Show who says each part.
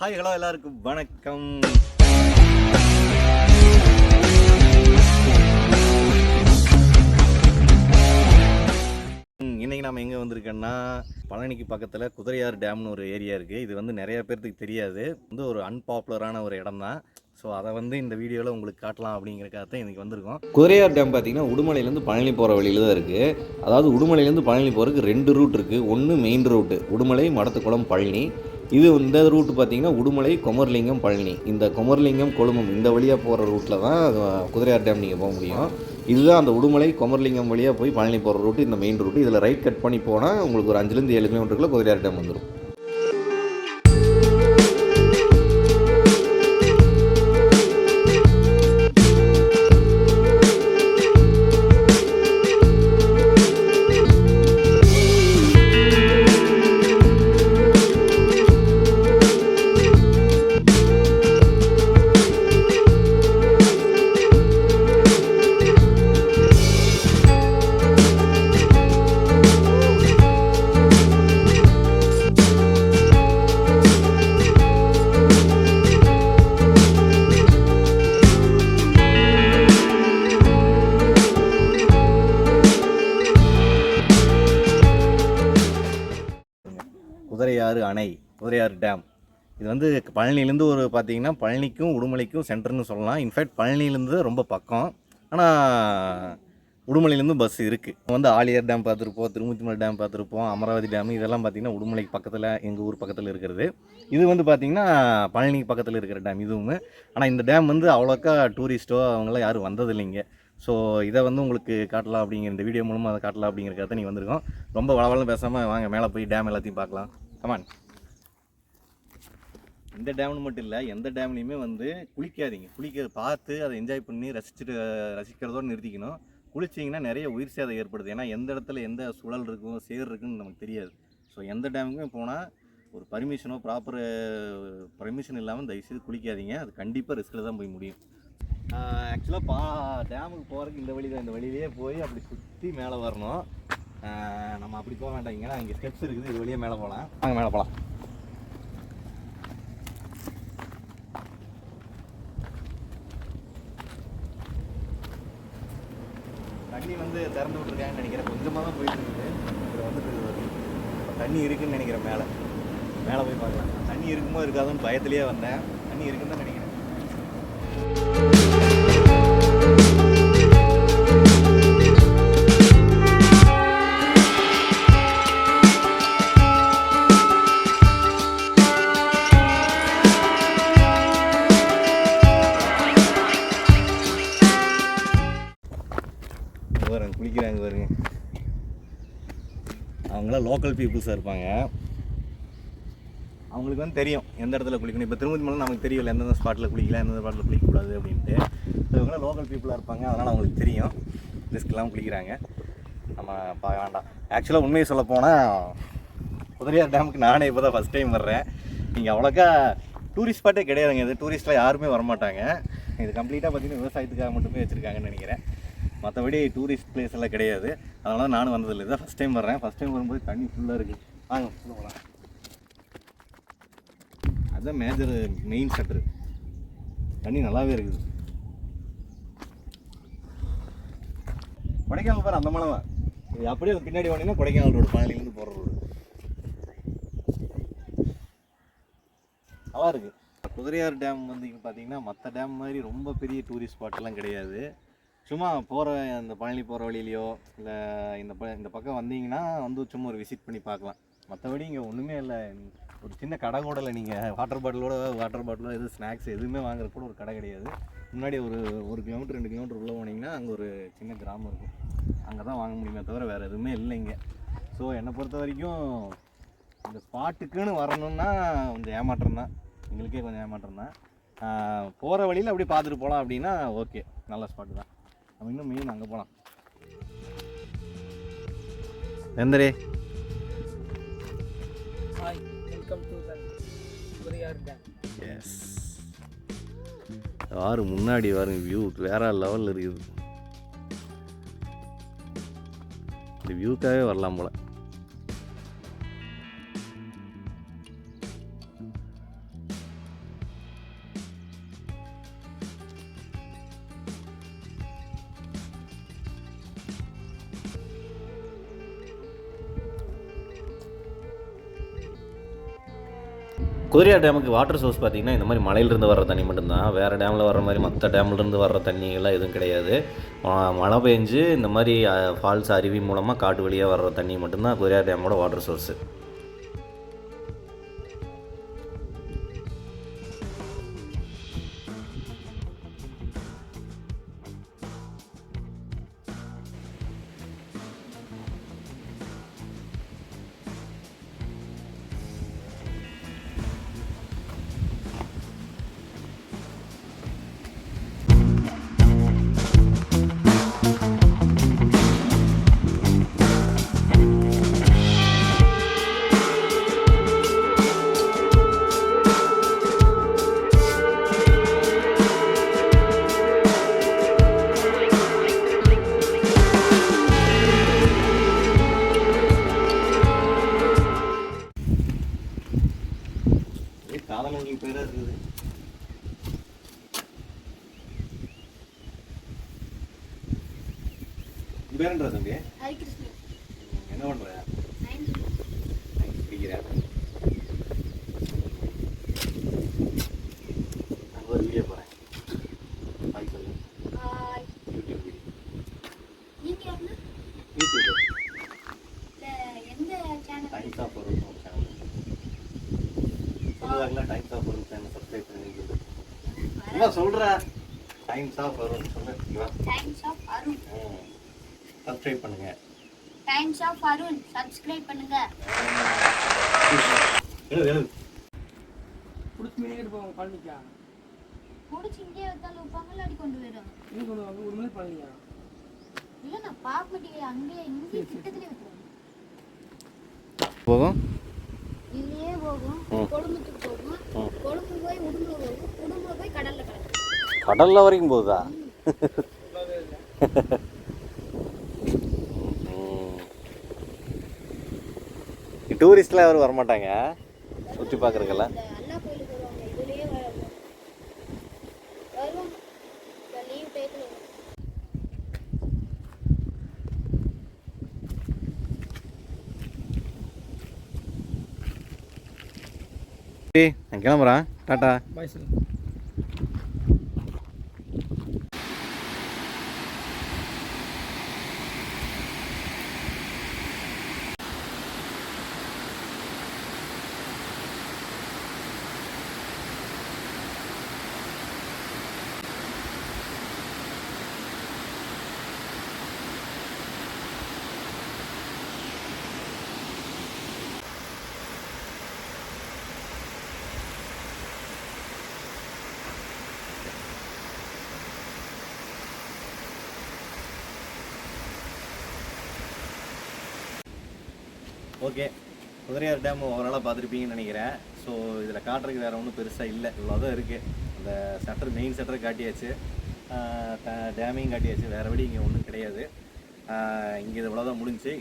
Speaker 1: Hi hello எல்லாருக்கும் வணக்கம். இன்றைக்கி இன்னைக்கு நாம எங்கே வந்திருக்கோன்னா பழனிக்கு பக்கத்தில் குதிரையார் டேம்னு ஒரு ஏரியா இருக்குது இது வந்து நிறைய பேர்த்துக்கு தெரியாது. வந்து ஒரு அன்பாப்புலரான ஒரு இடம் தான் ஸோ அதை வந்து இந்த வீடியோவில் உங்களுக்கு காட்டலாம் அப்படிங்கிறக்காக தான் இன்றைக்கி வந்திருக்கோம். குதிரையார் டேம் பார்த்தீங்கன்னா உடுமலையிலேருந்து பழனி போகிற வழியில் தான் இருக்குது அதாவது உடுமலையிலேருந்து பழனி போகிறதுக்கு ரெண்டு ரூட் இருக்குது ஒன்று மெயின் ரூட்டு உடுமலை மடத்துக்குளம் பழனி. இது இந்த ரூட் பார்த்தீங்கன்னா உடுமலை குமர்லிங்கம் பழனி. இந்த குமர்லிங்கம் கொழுமம் இந்த வழியாக போகிற ரூட்டில் தான் குதிரையார் டேம் நீங்கள் போக முடியும். இதுதான் அந்த உடுமலை குமர்லிங்கம் வழியாக போய் பழனி போகிற ரூட்டு இந்த மெயின் ரூட்டு இதில் ரைட் கட் பண்ணி போனால் உங்களுக்கு ஒரு அஞ்சுலேருந்து ஏழு கிலோமீட்டருக்குள்ள குதிரையார் டேம் வந்துடும் குதிரையாறு அணை குதிரையாறு டேம் இது வந்து பழனிலேருந்து ஒரு பார்த்தீங்கன்னா பழனிக்கும் உடுமலைக்கும் சென்டர்னு சொல்லலாம். இன்ஃபேக்ட் பழனிலேருந்து ரொம்ப பக்கம். ஆனால் உடுமலையிலேருந்து பஸ் இருக்குது வந்து ஆலியார் டேம் பார்த்துருப்போம் திருமுத்திமலை டேம் பார்த்துருப்போம் அமராவதி டேம் இதெல்லாம் பார்த்தீங்கன்னா உடுமலைக்கு பக்கத்தில் எங்கள் ஊர் பக்கத்தில் இருக்கிறது. இது வந்து பார்த்திங்கன்னா பழனிக்கு பக்கத்தில் இருக்கிற டேம் இதுவும். ஆனால் இந்த டேம் வந்து அவ்வளோக்கா டூரிஸ்ட்டோ அவங்களாம் யாரும் வந்ததில்லைங்க. ஸோ இதை வந்து உங்களுக்கு காட்டலாம் அப்படிங்கிற இந்த வீடியோ மூலமாக அதை காட்டலாம் அப்படிங்கிறக்காக நீங்கள் வந்திருக்கோம். ரொம்ப வளவளம் பேசாமல் வாங்க மேலே போய் டேம் எல்லாத்தையும் பார்க்கலாம். கமான் இந்த டேம்னு மட்டும் இல்லை எந்த டேம்லையுமே வந்து குளிக்காதீங்க. குளிக்க பார்த்து அதை என்ஜாய் பண்ணி ரசிச்சுட்டு ரசிக்கிறதோடு நிறுத்திக்கணும். குளிச்சிங்கன்னா நிறைய உயிர் சேதம் ஏற்படுது. ஏன்னா எந்த இடத்துல எந்த சுழல் இருக்கும் சேர் இருக்குன்னு நமக்கு தெரியாது. ஸோ எந்த டேமுக்குமே போனால் ஒரு பர்மிஷனோ ப்ராப்பர் பர்மிஷன் இல்லாமல் தயவுசெய்து குளிக்காதீங்க. அது கண்டிப்பாக ரிஸ்கில் தான் போய் முடியும். ஆக்சுவலாக பா டேமுக்கு போகிறதுக்கு இந்த வழி தான். இந்த வழியிலேயே போய் அப்படி சுற்றி மேலே வரணும். நம்ம அப்படி போக வேண்டாம். இங்கே இங்கே ஸ்டெப்ஸ் இருக்குது. இது வழியாக மேலே போகலாம் வாங்க மேலே போகலாம் தண்ணி வந்து திறந்து விட்ருக்காங்கன்னு நினைக்கிறேன். கொஞ்சமாக தான் போயிட்டு இருக்குது. இதில் வந்துட்டு இருக்குது. தண்ணி இருக்குன்னு நினைக்கிறேன் மேலே. மேலே போய் பார்க்கலாம். தண்ணி இருக்குமோ இருக்காதுன்னு பயத்துலேயே வந்தேன். தண்ணி இருக்குன்னு தான் நினைக்கிறேன். குளிக்கிறாங்க பாருங்க. அவங்களாம் லோக்கல் பீப்புள்ஸாக இருப்பாங்க. அவங்களுக்கு வந்து தெரியும் எந்த இடத்துல குளிக்கணும். இப்போ திருமதி மலை நமக்கு தெரியல எந்தெந்த ஸ்பாட்டில் குளிக்கலாம் எந்தெந்த ஸ்பாட்டில் குளிக்கக்கூடாது அப்படின்ட்டு. ஸோ இவங்களாம் லோக்கல் பீப்புளாக இருப்பாங்க. அதனால் அவங்களுக்கு தெரியும். ரிஸ்க்லாம் குளிக்கிறாங்க. நம்ம பார்க்க வேண்டாம். ஆக்சுவலாக உண்மையை சொல்ல போனால் குதிரையார் டேமுக்கு நானே இப்போ தான் ஃபஸ்ட் டைம் வர்றேன். இங்கே அவ்வளோக்கா டூரிஸ்ட் ஸ்பாட்டே கிடையாதுங்க. இது டூரிஸ்ட்டில் யாருமே வரமாட்டாங்க. இது கம்ப்ளீட்டாக பார்த்தீங்கன்னா விவசாயத்துக்காக மட்டுமே வச்சுருக்காங்கன்னு நினைக்கிறேன். மற்றபடி டூரிஸ்ட் பிளேஸ் எல்லாம் கிடையாது. அதனால தான் நானும் வந்ததில்லை. இதான் ஃபஸ்ட் டைம் வர்றேன். ஃபஸ்ட் டைம் வரும்போது தண்ணி ஃபுல்லாக இருக்குது வாங்க உள்ள போகலாம் அதுதான் மேஜர் மெயின் ஷட்டரு தண்ணி நல்லாவே இருக்குது. கொடைக்கானல் பாரு அந்த மலை இது அப்படியே பின்னாடி போனீங்கன்னா கொடைக்கானல் ரோடு பழனிலேருந்து போகிற ரோடு நல்லா இருக்குது குதிரையார் டேம் வந்து பார்த்தீங்கன்னா மற்ற டேம் மாதிரி ரொம்ப பெரிய டூரிஸ்ட் ஸ்பாட்லாம் கிடையாது. சும்மா போகிற அந்த பழனி போகிற வழியிலையோ இல்லை இந்த ப இந்த பக்கம் வந்தீங்கன்னா வந்து சும்மா ஒரு விசிட் பண்ணி பார்க்கலாம். மற்றபடி இங்கே ஒன்றுமே இல்லை. ஒரு சின்ன கடை கூட இல்லை நீங்கள் வாட்டர் பாட்டிலோட வாட்டர் பாட்டிலோ எதுவும் ஸ்நாக்ஸ் எதுவுமே வாங்குறது கூட ஒரு கடை கிடையாது. முன்னாடி ஒரு ஒரு கிலோமீட்டர் ரெண்டு கிலோமீட்டர் உள்ளே போனீங்கன்னா அங்கே ஒரு சின்ன கிராமம் இருக்கும். அங்கே தான் வாங்க முடியுமே தவிர வேறு எதுவுமே இல்லை இங்கே. ஸோ என்னை பொறுத்த வரைக்கும் இந்த ஸ்பாட்டுக்குன்னு வரணும்னா கொஞ்சம் ஏமாற்றம் தான். எங்களுக்கே கொஞ்சம் ஏமாற்றம் தான். போகிற வழியில் அப்படியே பார்த்துட்டு போகலாம் அப்படின்னா ஓகே நல்ல ஸ்பாட்டு தான். நம்ம இன்னும் மெயின் அங்கே போகலாம் எந்தரே
Speaker 2: ஹாய் வெல்கம் டு டேம்
Speaker 1: எஸ் ஆறு முன்னாடி வரும் வியூ வேற லெவலில் இருக்குது. இந்த வியூக்காகவே வரலாம் போல. குதிரையா டேமுக்கு வாட்டர் சோர்ஸ் பார்த்தீங்கன்னா இந்த மாதிரி மலையிலிருந்து வர்ற தண்ணி மட்டும்தான். வேறு டேமில் வர்ற மாதிரி மற்ற டேம்லேருந்து வர்ற தண்ணியெல்லாம் எதுவும் கிடையாது. மழை பெஞ்சு இந்த மாதிரி ஃபால்ஸ் அருவி மூலமாக காட்டு வழியாக வர்ற தண்ணி மட்டும்தான் குதிரையா டேமோட வாட்டர் சோர்ஸு பேருன்றா தம்பி
Speaker 3: ஹரிகிருஷ்ணன்.
Speaker 1: என்ன பண்ணுற பிடிக்கிறேன் ஒரு வீடியோ போகிறேன் சொல்லு.
Speaker 3: ஹாய்
Speaker 1: யூடியூப் வீடியோ யூடியூப்
Speaker 3: எந்த சேனல்
Speaker 1: டைம்ஸ் ஆஃப் வரும் சேனல் சொல்லுவாங்களா டைம்ஸ் ஆஃப் வரும் சேனல் சப்ஸ்கிரைப் பண்ணி என்ன சொல்கிற டைம்ஸ் ஆஃப் வரும் சொல்லு
Speaker 3: டைம்ஸ் ஆஃப் அருண்
Speaker 1: சப்ஸ்கிரைப் பண்ணுங்க.
Speaker 3: டைம்ஸ் ஆஃப் அருண் சப்ஸ்கிரைப் பண்ணுங்க.
Speaker 1: எழுது எழுது
Speaker 2: பிடிச்சி மீனிக்கிட்டு போவாங்க பழனிக்கா.
Speaker 3: முடிச்சு இங்கே வைத்தாலும் அடி கொண்டு வரும்
Speaker 2: எங்கே கொண்டு வாங்க ஒரு மணி பழனியா
Speaker 3: இல்ல நான் பார்க்க மாட்டேங்க அங்கே இங்கே கிட்டத்துலேயே வைக்கிறோம்
Speaker 1: போகும்.
Speaker 3: இதுலயே போகும்.
Speaker 1: ம்.
Speaker 3: கொழும்புத்துக்கு போகும். கொழும்பு போய் உடும்புல போகும். உடும்புல போய் கடல்ல
Speaker 1: கடல்ல வரைக்கும் போகுதா? டூரிஸ்ட்லாம் யாரும் வரமாட்டாங்க? சுற்றி
Speaker 3: டயத்துல
Speaker 1: நான் கிளம்புறேன். டாட்டா
Speaker 2: பாய் சொல்லு
Speaker 1: ஓகே. குதிரையார் டேம் ஓவராலாக பார்த்துருப்பீங்கன்னு நினைக்கிறேன். ஸோ இதில் காட்டுறதுக்கு வேறு ஒன்றும் பெருசாக இல்லை. இவ்வளோ தான் இருக்குது அந்த ஷட்டர் மெயின் ஷட்டரை காட்டியாச்சு. டேமையும் காட்டியாச்சு. வேறு வழி இங்கே ஒன்றும் கிடையாது. இங்கே இது இவ்வளோதான் முடிஞ்சு.